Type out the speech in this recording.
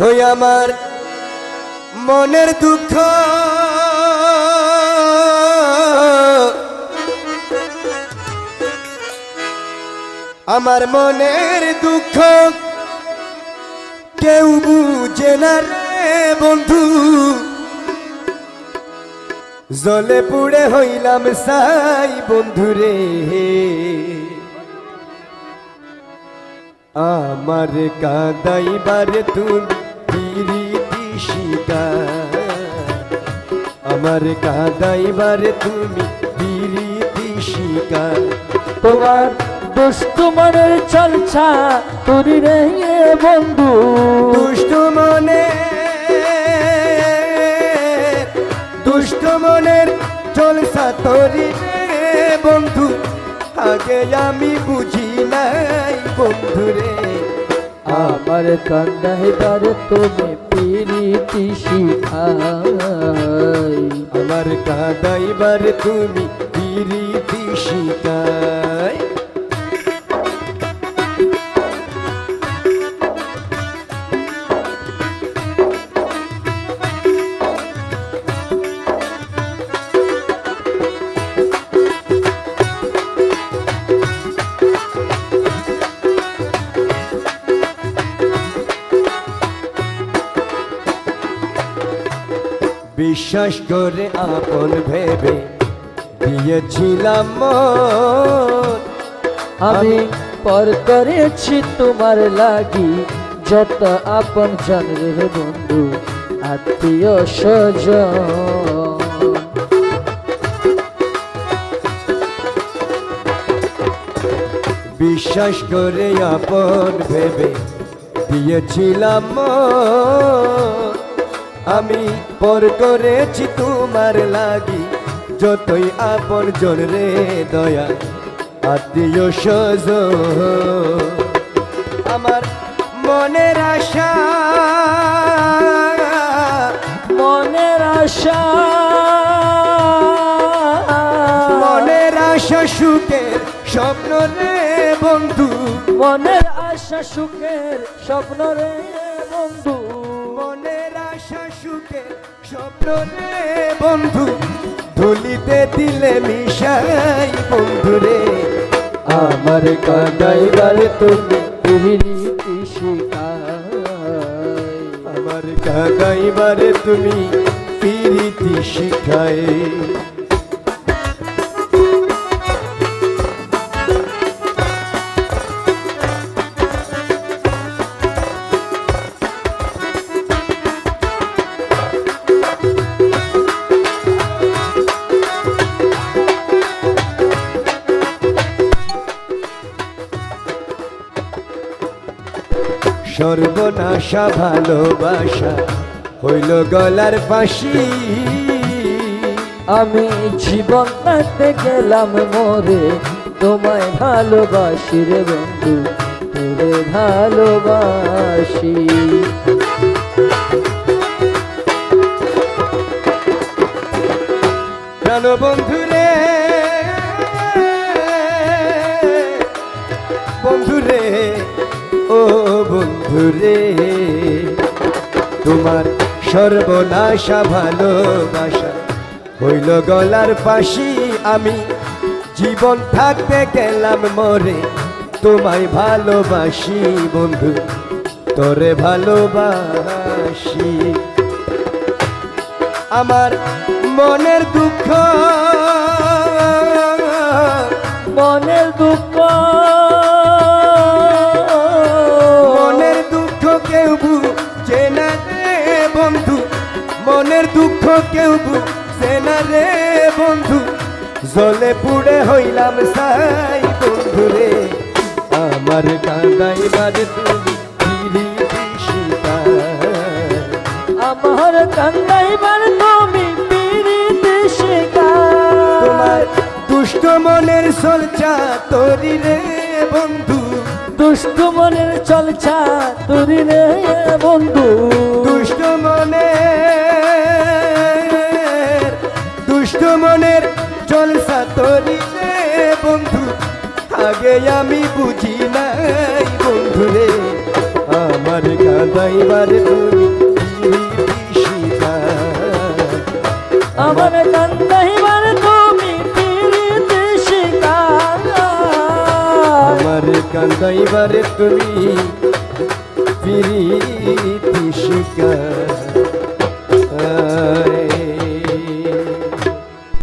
হই আমার মনের দুঃখ। আমার মনের দুঃখ কেউ বুঝে না রে বন্ধু। জলে পুড়ে হইলাম সাই বন্ধুরে আমার কাদাইবার তুমি শিকার আমার কাদাইবার তুমি পিরিতি শিকার। তোমার দুষ্ট মনের চলছা তুরি রে বন্ধু। দুষ্ট মনে দুষ্ট মনের চলছা তরি রে বন্ধু। আগে আমি বুঝি নাই বন্ধুরে আমার কান্দাইবার তুমি পিরিতি শিখাই। আমার কাদাইবার তুমি রীতি শিকায় বিশ্বাস করে আপন ভেবে দিয়েছিলাম। আমি পর করেছি তোমার লাগি যত আপন জন রে বন্ধু আত্মীয় স্বজন বিশ্বাস করে আপন ভেবে দিয়েছিলাম মন। আমি পর করেছি তোমার লাগি যতই আপন জন রে দয়া আত্মীয় স্বজ আমার মনের আশা মনের আশা। মনের আশা সুখের স্বপ্ন রে বন্ধু। মনের আশা সুখের স্বপ্ন রে বন্ধু। সুখের স্বপ্ন বন্ধু, ধুলিতে দিলে মিশাই বন্ধু রে। আমার কাদাইবার তুমি তুমি আমার কাদাইবার তুমি পিরিতি শিখায় সর্বনাশা ভালোবাসা হইল গলার ফাঁসি। আমি জীবন থাকতে গেলাম মোরে তোমায় ভালোবাসি রে বন্ধু তোরে ভালোবাসি। প্রাণ বন্ধুরে বন্ধুরে, ও বন্ধুরে, তোমার সর্বনাশা ভালোবাসা হইল গলার পাশি আমি জীবন থাকতে গেলাম মরে, তোমায় ভালোবাসি বন্ধু, তোরে ভালোবাসি। আমার মনের দুঃখ মনের দুঃখ কেউ বুঝে না রে বন্ধু। জলে পুড়ে হইলাম সাই বন্ধু রে। আমার কাঁদাইবার তুমি ফিরি দিশিতা। আমার কান্দাইবার তুমি পিরিতি শিখাই তোমার দুষ্ট মনের সলচা তরি রে বন্ধু। দুষ্ট মনের চলছা তুরি রে বন্ধু। দুষ্ট মনের মনের জলসা তরি রে বন্ধু। আগে আমি বুঝি নাই বন্ধু রে। আমার কাঁদাইবার তুমি আমার কান্দাইবার তুমি পিরিতে শিকার আমার কান্দাইবার তুমি পিরিতি শিকার